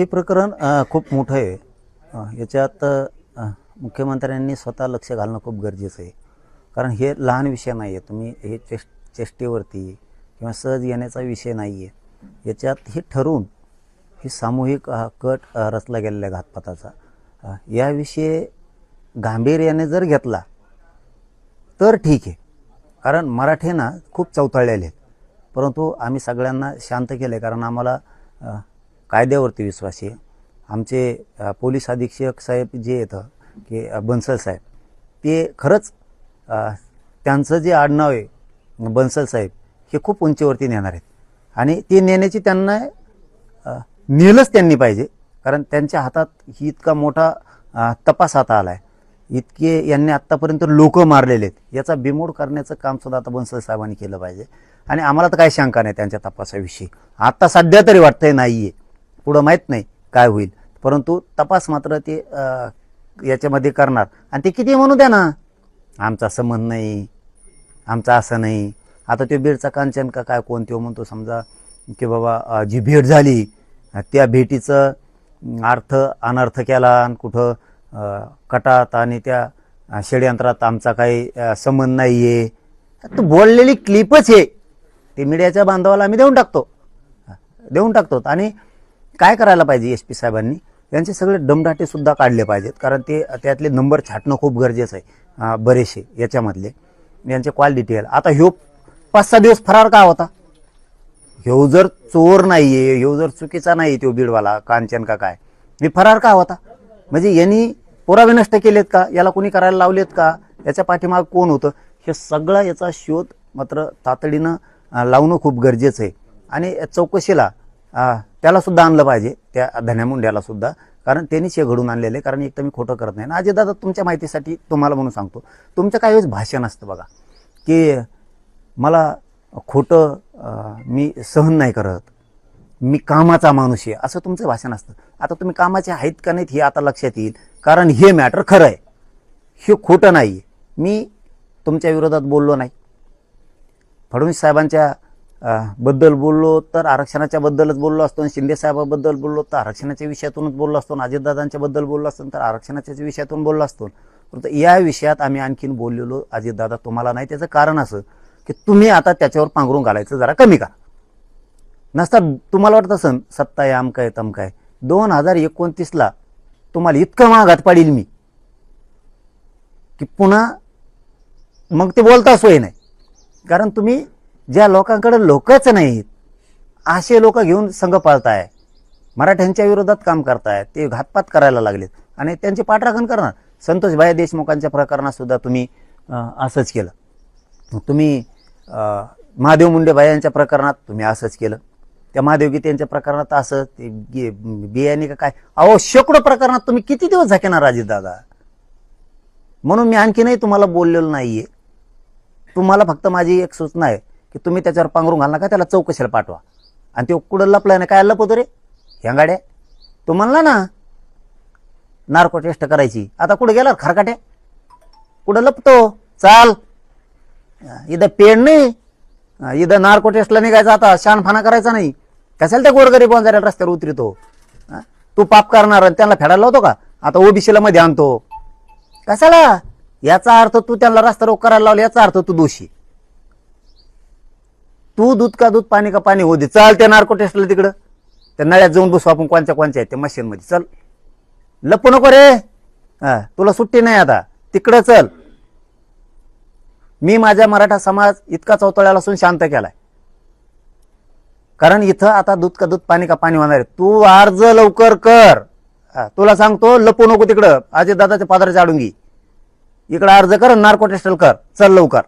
हे प्रकरण खूप मोठं आहे. याच्यात मुख्यमंत्र्यांनी स्वतः लक्ष घालणं खूप गरजेचं आहे. कारण हे लहान विषय नाही आहे. तुम्ही हे चेष्ट चेष्टेवरती किंवा सहज येण्याचा विषय नाही आहे. याच्यात हे ठरवून ही सामूहिक कट रचला गेलेला आहे घातपाताचा. या याविषयी गांभीर्याने जर घेतला तर ठीक आहे. कारण मराठे ना खूप चौताळलेले आहेत. परंतु आम्ही सगळ्यांना शांत केलं आहे कारण आम्हाला कायद्यावरती विश्वास आहे. आमचे पोलीस अधीक्षक साहेब जे येतं की बन्सल साहेब ते खरंच त्यांचं जे आडनाव आहे बन्सल साहेब हे खूप उंचीवरती नेणार आहेत. आणि ते नेण्याची त्यांना नेलंच त्यांनी पाहिजे. कारण त्यांच्या हातात ही इतका मोठा तपास आता आला आहे इतके यांनी आत्तापर्यंत लोक मारलेले आहेत. याचा बिमोड करण्याचं कामसुद्धा आता बन्सल साहेबांनी केलं पाहिजे. आणि आम्हाला तर काही शंका नाही त्यांच्या तपासाविषयी. आत्ता सध्या तरी वाटतंय नाही आहे पुढं माहीत नाही काय होईल. परंतु तपास मात्र ते याच्यामध्ये करणार. आणि ते किती म्हणू द्या ना आमचा संबंध नाही आमचा असं नाही. आता तो बीडचा कांचन का काय कोण तो म्हणतो समजा की बाबा जी भेट झाली त्या भेटीचं अर्थ अनर्थ केला आणि कुठं कटात आणि त्या षड्यंत्रात षडयंत्रात आमचा काही संबंध नाही आहे तू बोललेली क्लिपच आहे ते मीडियाच्या बांधवाला आम्ही देऊन टाकतो. देऊन टाकतो. आणि काय करायला पाहिजे एस पी साहेबांनी? यांचे सगळे दमदाटेसुद्धा काढले पाहिजेत कारण ते त्यातले नंबर छाटणं खूप गरजेचं आहे बरेचसे याच्यामधले. यांचे कॉल डिटेल आता ह्यो पाच सहा दिवस फरार का होता? ह्यो जर चोर नाही आहे ह्यो जर चुकीचा नाही तो बीडवाला कांचन का काय? मी फरार का होता? म्हणजे यांनी पुरावे नष्ट केलेत का? याला कोणी करायला लावलेत का? याच्या पाठीमाग कोण होतं? हे सगळा याचा शोध मात्र तातडीनं लावणं खूप गरजेचं आहे. आणि चौकशीला त्याला सुद्धा आणलं पाहिजे त्या धन्यामुंड्याला सुद्धा. कारण त्यांनीच हे घडून आणलेलं आहे कारण एक तर मी खोटं करत नाही. आणि दादा तुमच्या माहितीसाठी तुम्हाला म्हणून सांगतो. तुमचं काही वेळेस भाषण असतं बघा. की मला खोटं मी सहन नाही करत. मी कामाचा माणूस आहे असं तुमचं भाषण असतं आता तुम्ही कामाचे आहेत का नाहीत हे आता लक्षात येईल. कारण हे मॅटर खरं आहे. हे खोटं नाही. आहे मी तुमच्या विरोधात बोललो नाही. फडणवीस साहेबांच्या बद्दल बोललो तर आरक्षणाच्या बद्दलच बोललो असतो आणि शिंदे साहेबाबद्दल बोललो तर आरक्षणाच्या विषयातूनच बोललो असतो आणि अजितदादांच्या बद्दल बोललो असतो तर आरक्षणाच्या विषयातून बोललो असतो. परंतु या विषयात आम्ही आणखीन बोललेलो अजितदादा तुम्हाला नाही. त्याचं कारण असं की तुम्ही आता त्याच्यावर पांघरून घालायचं जरा कमी करा. नसता तुम्हाला वाटत असन सत्ता आहे आमका आहे आहे. दोन हजार एकोणतीसला तुम्हाला इतकं महागात पाडील मी की पुन्हा मग ते बोलता सोय नाही. कारण तुम्ही ज्या लोकांकडे लोकच नाहीत असे लोक घेऊन संघ पाळताय. मराठ्यांच्या विरोधात काम करताय. ते घातपात करायला लागलेत. आणि त्यांची पाठराखण करणार. संतोषभाई देशमुखांच्या प्रकरणात सुद्धा तुम्ही असंच केलं. तुम्ही महादेव मुंडे भाई यांच्या प्रकरणात तुम्ही असंच केलं. त्या महादेव गीते यांच्या प्रकरणात असं ते बियाणे का काय? अहो शेकडो प्रकरणात तुम्ही किती दिवस झाकेणार राजे दादा? म्हणून मी आणखीनही तुम्हाला बोललेलो नाहीये. तुम्हाला फक्त माझी एक सूचना आहे. की तुम्ही त्याच्यावर पांघरून घाल नका त्याला चौकशीला पाठवा. आणि ते कुठं लपलाय ना काय लपवतो रे? ह्या गाड्या? तू म्हणला ना नार्को टेस्ट करायची. आता कुठं गेला खरकाट्या कुठं लपतो? चाल. इथं पेड नाही. इथं नार्को टेस्टला निघायचं आता. शानफाना करायचा नाही. कशाला त्या गोरगरीब वंजाऱ्या रस्त्यावर उतरतो? तू पाप करणार आणि त्यांना फेडायला लावतो का? आता ओबीसीला मध्ये आणतो. कशाला? याचा अर्थ तू त्यांना रस्ता रोग करायला लावला याचा अर्थ तू दोषी. तू दूध का दूध पाणी का पाणी होऊ दे. चल त्या नार्को टेस्टला तिकडं. त्या नळ्यात जाऊन बसू आपण कोणत्या कोणत्या आहेत त्या मशीनमध्ये. चल. लपू नको रे. हा तुला सुट्टी नाही आता. तिकडं चल. मी माझ्या मराठा समाज इतका चौतळ्याला असून शांत केलाय. कारण इथं आता दूध का दूध पाणी का पाणी होणार आहे. तू अर्ज लवकर कर. हा, तुला सांगतो लपू नको तिकडं. अजय दादाच्या पादराच्या आडून घे. इकडं अर्ज कर नार्को टेस्टल कर. चल लवकर.